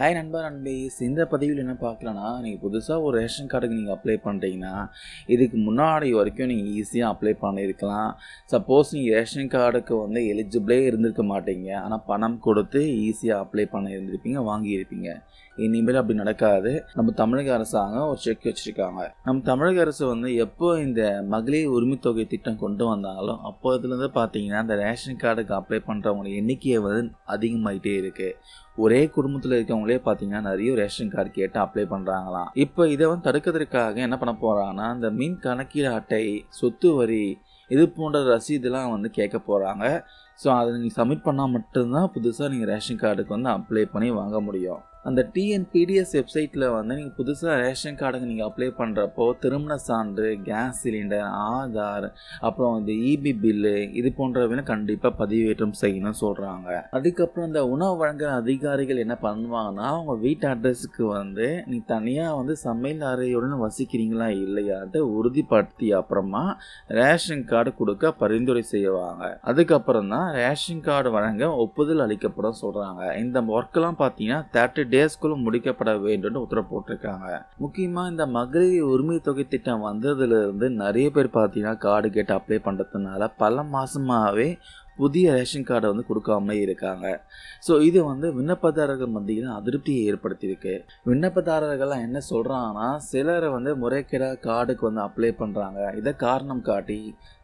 Hi நண்பா. நண்பீஸ் இந்த பதிவில் என்ன பார்க்கலன்னா நீங்கள் புதுசாக ஒரு ரேஷன் கார்டுக்கு நீங்கள் அப்ளை பண்ணுறீங்கன்னா இதுக்கு முன்னாடி வரைக்கும் நீங்கள் ஈஸியாக அப்ளை பண்ணியிருக்கலாம். சப்போஸ் நீங்கள் ரேஷன் கார்டுக்கு வந்து எலிஜிபிளே இருந்திருக்க மாட்டீங்க. ஆனால் பணம் கொடுத்து ஈஸியாக அப்ளை பண்ண இருந்திருப்பீங்க வாங்கியிருப்பீங்க. இனிமேல் அப்படி நடக்காது. நம்ம தமிழக அரசாங்கம் ஒரு செக் வச்சுருக்காங்க. நம்ம தமிழக அரசு வந்து எப்போ இந்த மகளிர் உரிமை தொகை திட்டம் கொண்டு வந்தாலும் அப்போதுலேருந்து பார்த்தீங்கன்னா இந்த ரேஷன் கார்டுக்கு அப்ளை பண்ணுறவங்க எண்ணிக்கையை வந்து அதிகமாகிட்டே இருக்குது ஒரே குடும்பத்தில் இருக்கவங்களே பார்த்தீங்கன்னா நிறைய ரேஷன் கார்டு கேட்டு அப்ளை பண்ணுறாங்களாம் இப்போ இதை வந்து தடுக்கிறதுக்காக என்ன பண்ண போகிறாங்கன்னா இந்த மின் கணக்கீடு அட்டை சொத்து வரி இது போன்ற ரசீதுலாம் வந்து கேட்க போகிறாங்க ஸோ அதை நீங்கள் சப்மிட் பண்ணால் மட்டும்தான் புதுசாக நீங்கள் ரேஷன் கார்டுக்கு வந்து அப்ளை பண்ணி வாங்க முடியும். அந்த டிஎன்பிடிஎஸ் வெப்சைட்டில் வந்து நீங்கள் புதுசாக ரேஷன் கார்டுக்கு நீங்கள் அப்ளை பண்ணுறப்போ திருமண சான்று கேஸ் சிலிண்டர் ஆதார் அப்புறம் இந்த இபி பில்லு இது போன்றவையும் கண்டிப்பாக பதிவேற்றம் செய்யணும்னு சொல்கிறாங்க அதுக்கப்புறம் இந்த உணவு வழங்குற அதிகாரிகள் என்ன பண்ணுவாங்கன்னா அவங்க வீட்டு அட்ரஸுக்கு வந்து நீ தனியாக வந்து சமையல் அறையுடன் வசிக்கிறீங்களா இல்லையாட்டு உறுதிப்படுத்தி அப்புறமா ரேஷன் கார்டு கொடுக்க பரிந்துரை செய்வாங்க. அதுக்கப்புறம் தான் ரேஷன் கார்டு வழங்க ஒப்புதல் அளிக்கப்படும் சொல்கிறாங்க இந்த ஒர்க்கெல்லாம் பார்த்தீங்கன்னா தேர்ட்டி டேஸ்க்குள்ள முடிக்கப்பட வேண்டும் உத்தரவு போட்டிருக்காங்க. முக்கியமாக இந்த மகளிர் உரிமை தொகை திட்டம் வந்ததுலேருந்து நிறைய பேர் பார்த்தீங்கன்னா கார்டு கேட்டு அப்ளை பண்ணுறதுனால பல மாதமாகவே புதிய ரேஷன் கார்டை வந்து கொடுக்காமலே இருக்காங்க. ஸோ இது வந்து விண்ணப்பதாரர்கள் மத்தியில் அதிருப்தியை ஏற்படுத்தியிருக்கு. விண்ணப்பதாரர்கள்லாம் என்ன சொல்கிறாங்கன்னா சிலரை வந்து முறைகேடாக கார்டுக்கு வந்து அப்ளை பண்ணுறாங்க இதை காரணம் காட்டி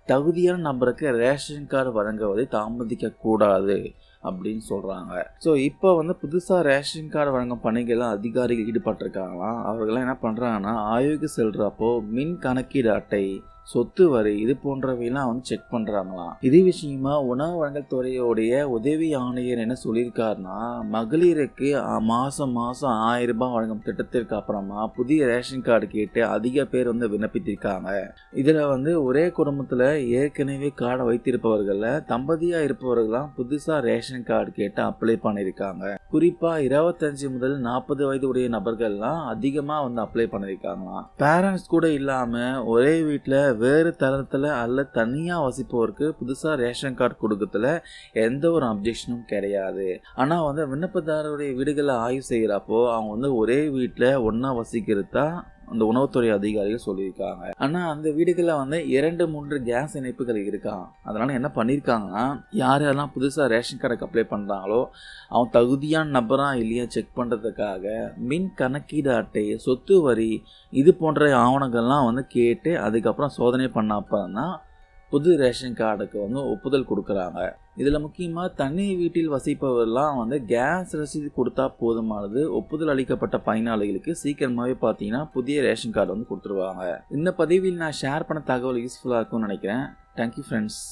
தகுதியான நபருக்கு ரேஷன் கார்டு வழங்குவதை தாமதிக்கக்கூடாது அப்படின்னு சொல்கிறாங்க ஸோ இப்போ வந்து புதுசாக ரேஷன் கார்டு வழங்கும் பணிகள்லாம் அதிகாரிகள் ஈடுபட்டிருக்காங்களாம். அவர்கள்லாம் என்ன பண்ணுறாங்கன்னா ஆய்வுக்கு செல்கிறப்போ மின் கணக்கீடு அட்டை சொத்து வரி இது போன்றவையெல்லாம் வந்து செக் பண்ணுறாங்களாம் இதே விஷயமா உணவு வழங்கல் துறையோடைய உதவி ஆணையர் என்ன சொல்லியிருக்காருன்னா மகளிருக்கு மாதம் மாதம் ஆயிரம் ரூபாய் வழங்கும் திட்டத்திற்கு அப்புறமா புதிய ரேஷன் கார்டு கேட்டு அதிக பேர் வந்து விண்ணப்பித்திருக்காங்க. இதில் வந்து ஒரே குடும்பத்தில் ஏற்கனவே கார்டை வைத்திருப்பவர்களில் தம்பதியாக இருப்பவர்கள்லாம் புதுசாக ரேஷன் கார்டு கேட்டு அப்ளை பண்ணியிருக்காங்க. குறிப்பாக இருபத்தஞ்சு முதல் நாற்பது வயது உடைய நபர்கள்லாம் அதிகமாக வந்து அப்ளை பண்ணியிருக்காங்களாம் பேரண்ட்ஸ் கூட இல்லாமல் ஒரே வீட்டில் வேறு தரத்தில் அல்ல தனியாக வசிப்பவருக்கு புதுசாக ரேஷன் கார்டு கொடுக்கறதுல எந்த ஒரு அப்ஜெக்ஷனும் கிடையாது. ஆனால் வந்து விண்ணப்பதாரருடைய வீடுகளை ஆய்வு செய்கிறப்போ அவங்க வந்து ஒரே வீட்டில் ஒன்றா வசிக்கிறது தான் அந்த உணவுத்துறை அதிகாரிகள் சொல்லியிருக்காங்க. ஆனால் அந்த வீடுகளில் வந்து இரண்டு மூன்று கேஸ் இணைப்புகள் இருக்கா? அதனால் என்ன பண்ணியிருக்காங்கன்னா யார் யாரெல்லாம் புதுசாக ரேஷன் கார்டுக்கு அப்ளை பண்ணுறாங்களோ அவன் தகுதியான நபராக இல்லையா செக் பண்ணுறதுக்காக மின் கணக்கீடு அட்டை சொத்து வரி இது போன்ற ஆவணங்கள்லாம் வந்து கேட்டு அதுக்கப்புறம் சோதனை பண்ண தான் புது ரேஷன் கார்டுக்கு வந்து ஒப்புதல் கொடுக்குறாங்க. இதில் முக்கியமாக தனி வீட்டில் வசிப்பவர்லாம் வந்து கேஸ் ரசீது கொடுத்தா போதுமானது ஒப்புதல் அளிக்கப்பட்ட பயனாளிகளுக்கு சீக்கிரமாகவே பார்த்தீங்கன்னா புதிய ரேஷன் கார்டு வந்து கொடுத்துருவாங்க. இந்த பதிவில் நான் ஷேர் பண்ண தகவல் யூஸ்ஃபுல்லாக இருக்கும்னு நினைக்கிறேன். Thank you friends